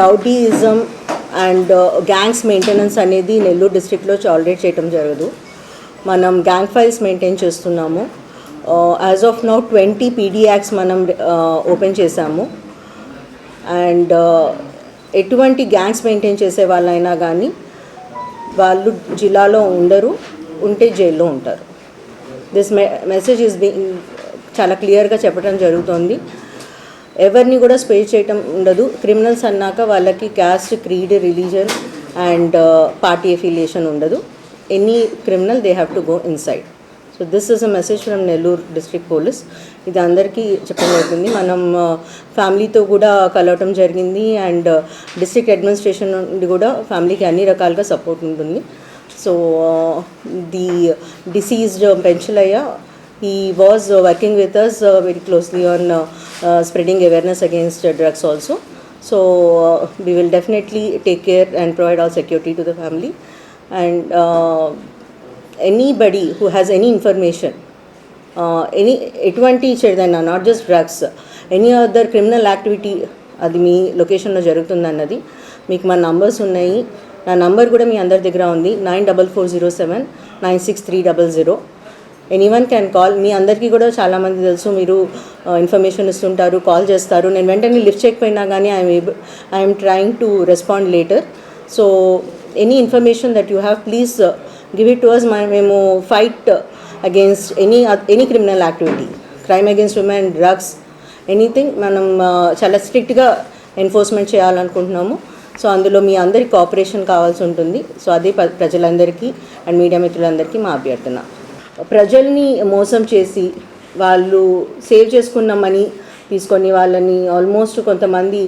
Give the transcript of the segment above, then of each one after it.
Rowdyism and uh, gangs maintenance అనేది నెల్లూరు డిస్ట్రిక్ట్లో tolerate చేయటం జరగదు. మనం గ్యాంగ్ ఫైల్స్ మెయింటైన్ చేస్తున్నాము. As of now twenty PD acts మనం uh, ఓపెన్ చేశాము. అండ్ uh, ఎటువంటి గ్యాంగ్స్ మెయింటైన్ చేసే వాళ్ళైనా కానీ వాళ్ళు జిల్లాలో ఉండరు ఉంటే జైల్లో ఉంటారు. దిస్ మె మెసేజ్ ఈస్ బీ చాలా క్లియర్గా చెప్పడం జరుగుతుంది. ఎవరిని కూడా స్పే చేయటం ఉండదు. క్రిమినల్స్ అన్నాక వాళ్ళకి caste creed religion and uh, party affiliation ఉండదు. Any criminal they have to go inside. So this is a message from Nellore district police ఇది అందరికీ చెప్పడం జరుగుతుంది. మనం uh, ఫ్యామిలీతో కూడా కలవటం జరిగింది అండ్ uh, డిస్ట్రిక్ట్ అడ్మినిస్ట్రేషన్ నుండి కూడా ఫ్యామిలీకి అన్ని రకాలుగా సపోర్ట్ ఉంటుంది. So the deceased Penchalayya he was working with us very closely on closely on uh, uh, spreading awareness against uh, drugs also so uh, we will definitely take care and provide all security to the family and uh, anybody who has any information uh, any ఎటువంటి చెడుదైనా not just drugs any other criminal activity అది మీ లొకేషన్లో జరుగుతుందన్నది మీకు మా numbers ఉన్నాయి నా number కూడా మీ అందరి దగ్గర ఉంది nine double four zero seven nine six three double zero any one can call మీ అందరికీ కూడా చాలామంది తెలుసు. మీరు ఇన్ఫర్మేషన్ ఇస్తుంటారు కాల్ చేస్తారు. నేను వెంటనే లిఫ్ట్ చేయకపోయినా కానీ I'm able I'm trying to respond later so any information that you have please give it to us మేము fight against any any criminal activity crime against women drugs anything మనం చాలా స్ట్రిక్ట్గా enforcement చేయాలనుకుంటున్నాము. So అందులో మీ అందరి cooperation కావాల్సి ఉంటుంది. So అది ప్ర- ప్రజలందరికీ అండ్ మీడియా మిత్రులందరికీ మా అభ్యర్థన. ప్రజల్ని మోసం చేసి వాళ్ళు సేవ్ చేసుకున్న మనీ తీసుకొని వాళ్ళని ఆల్మోస్ట్ కొంతమంది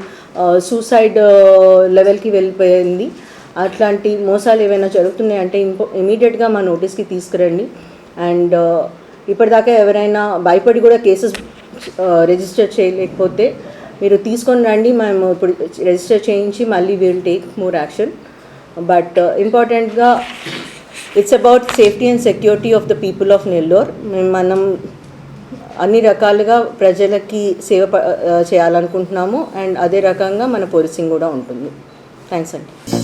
సూసైడ్ లెవెల్కి వెళ్ళిపోయింది. అట్లాంటి మోసాలు ఏవైనా జరుగుతున్నాయంటే ఇంపో ఇమీడియట్గా మా నోటీస్కి తీసుకురండి. అండ్ ఇప్పటిదాకా ఎవరైనా భయపడి కూడా కేసెస్ రిజిస్టర్ చేయలేకపోతే మీరు తీసుకొని రండి. మేము ఇప్పుడు రిజిస్టర్ చేయించి మళ్ళీ will take more action but ఇంపార్టెంట్గా it's about safety and security of the people of Nellore మేము మనం అన్ని రకాలుగా ప్రజలకి సేవ ప- చేయాలనుకుంటున్నాము. అండ్ అదే రకంగా మన పోలీసింగ్ కూడా ఉంటుంది. థ్యాంక్స్ అండి.